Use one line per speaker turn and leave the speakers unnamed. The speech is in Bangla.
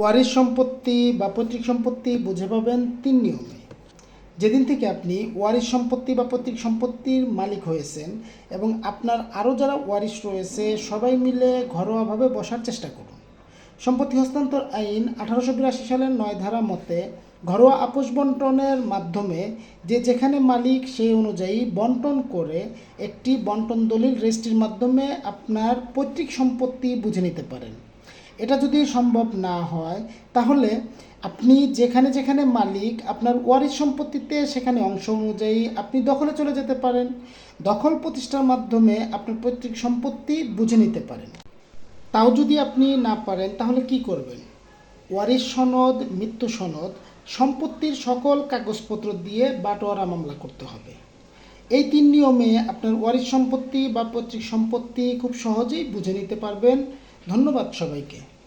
ওয়ারিশ সম্পত্তি বা পৈতৃক সম্পত্তি বুঝে পাবেন তিন নিয়মে। যেদিন থেকে আপনি ওয়ারিশ সম্পত্তি বা পৈতৃক সম্পত্তির মালিক হয়েছেন এবং আপনার আরও যারা ওয়ারিশ রয়েছে, সবাই মিলে ঘরোয়াভাবে বসার চেষ্টা করুন। সম্পত্তি হস্তান্তর আইন আঠারোশো বিরাশি সালের নয় ধারা মতে ঘরোয়া আপোষ বন্টনের মাধ্যমে যে যেখানে মালিক সেই অনুযায়ী বন্টন করে একটি বন্টন দলিল রেজিস্ট্রির মাধ্যমে আপনার পৈতৃক সম্পত্তি বুঝে নিতে পারেন। এটা যদি সম্ভব না হয়, তাহলে আপনি যেখানে যেখানে মালিক, আপনার ওয়ারিশ সম্পত্তিতে সেখানে অংশ অনুযায়ী আপনি দখলে চলে যেতে পারেন। দখল প্রতিষ্ঠার মাধ্যমে আপনার পৈতৃক সম্পত্তি বুঝে নিতে পারেন। তাও যদি আপনি না পারেন, তাহলে কি করবেন? ওয়ারিশ সনদ, মৃত্যু সনদ, সম্পত্তির সকল কাগজপত্র দিয়ে বাটোয়ারা মামলা করতে হবে। এই তিন নিয়মে আপনার ওয়ারিশ সম্পত্তি বা পৈতৃক সম্পত্তি খুব সহজেই বুঝে নিতে পারবেন। ধন্যবাদ সবাইকে।